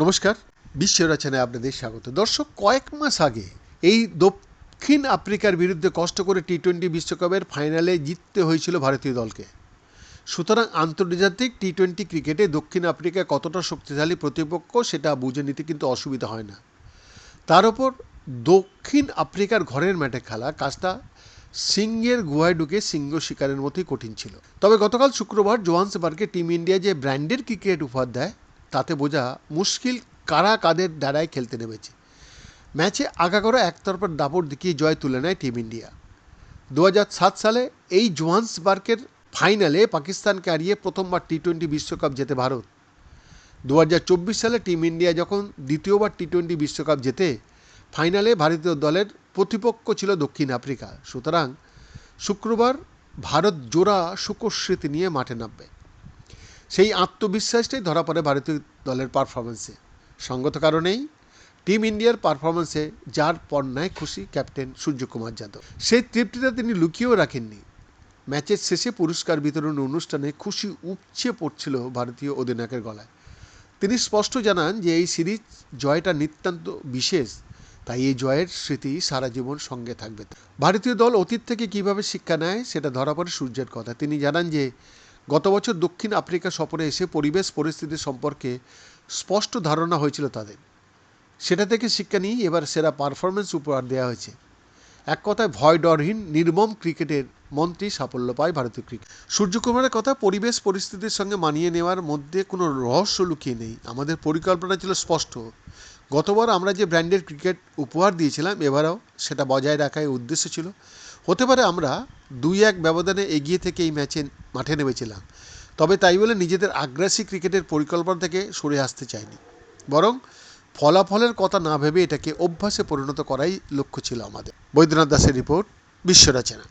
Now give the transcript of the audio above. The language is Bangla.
নমস্কার, বিশ্ব রচনায় আপনাদের স্বাগত। দর্শক, কয়েক মাস আগে এই দক্ষিণ আফ্রিকার বিরুদ্ধে কষ্ট করে টি টোয়েন্টি বিশ্বকাপের ফাইনালে জিততে হয়েছিল ভারতীয় দলকে। সুতরাং আন্তর্জাতিক টি টোয়েন্টি ক্রিকেটে দক্ষিণ আফ্রিকা কতটা শক্তিশালী প্রতিপক্ষ সেটা বুঝে নিতে কিন্তু অসুবিধা হয় না। তার ওপর দক্ষিণ আফ্রিকার ঘরের ম্যাটে খেলা, কাজটা সিংহের গুহায় ঢুকে সিংহ শিকারের মতোই কঠিন ছিল। তবে গতকাল শুক্রবার জোহান্সবার্গে টিম ইন্ডিয়া যে ব্র্যান্ডের ক্রিকেট উপহার দেয়, তাতে বোঝা মুশকিল কারা কাদের দ্বারাই খেলতে নেমেছে। ম্যাচে আগাগোড়া একতরফার দাপট দেখিয়ে জয় তুলে নেয় টিম ইন্ডিয়া। দু হাজার সাত সালে এই জোহান্সবার্গের ফাইনালে পাকিস্তানকে হারিয়ে প্রথমবার টি টোয়েন্টি বিশ্বকাপ জেতে ভারত। দু হাজার চব্বিশ সালে টিম ইন্ডিয়া যখন দ্বিতীয়বার টি টোয়েন্টি বিশ্বকাপ জেতে ফাইনালে ভারতীয় দলের প্রতিপক্ষ ছিল দক্ষিণ আফ্রিকা। সুতরাং শুক্রবার ভারত জোড়া সুখস্মৃতি নিয়ে মাঠে নামবে। সেই আত্মবিশ্বাসটাই ধরা পড়ে ভারতীয় দলের পারফরমেন্সে সঙ্গত কারণেই টিম ইন্ডিয়ার পারফরমেন্সে যার পণ্যায় খুশি ক্যাপ্টেন সূর্যকুমার যাদব। সেই তৃপ্তিটা তিনি লুকিয়েও রাখেননি। ম্যাচের শেষে পুরস্কার বিতরণ অনুষ্ঠানে খুশি উপচে পড়ছিল ভারতীয় অধিনায়কের গলায়। তিনি স্পষ্ট জানান যে এই সিরিজ জয়টা নিতান্ত বিশেষ। তাই এই জয়ের স্মৃতি সারা জীবন সঙ্গে থাকবে। ভারতীয় দল অতীত থেকে কীভাবে শিক্ষা নেয়, সেটা ধরা পড়ে সূর্যের কথা। তিনি জানান যে, গত বছর দক্ষিণ আফ্রিকা সফরে এসে পরিবেশ পরিস্থিতি সম্পর্কে স্পষ্ট ধারণা হয়েছিল তাদের। সেটা থেকে শিক্ষা নিয়েই এবার সেরা পারফরমেন্স উপহার দেওয়া হয়েছে। এক কথায়, ভয় ডরহীন নির্মম ক্রিকেটের মন্ত্রী সাফল্য পায় ভারতীয় ক্রিকেট। সূর্যকুমারের কথা পরিবেশ পরিস্থিতির সঙ্গে মানিয়ে নেওয়ার মধ্যে কোনো রহস্য লুকিয়ে নেই। আমাদের পরিকল্পনা ছিল স্পষ্ট। গতবার আমরা যে ব্র্যান্ডের ক্রিকেট উপহার দিয়েছিলাম, এবারেও সেটা বজায় রাখাই উদ্দেশ্য ছিল। হতে পারে আমরা দুই এক ব্যবধানে এগিয়ে থেকে এই ম্যাচে মাঠে নেমেছিলাম, তবে তাই বলে নিজেদের আগ্রাসী ক্রিকেটের পরিকল্পনা থেকে সরে আসতে চাইনি। বরং ফলাফলের কথা না ভেবে এটাকে অভ্যাসে পরিণত করাই লক্ষ্য ছিল আমাদের। বৈদ্যনাথ দাসের রিপোর্ট বিশ্ব রচনা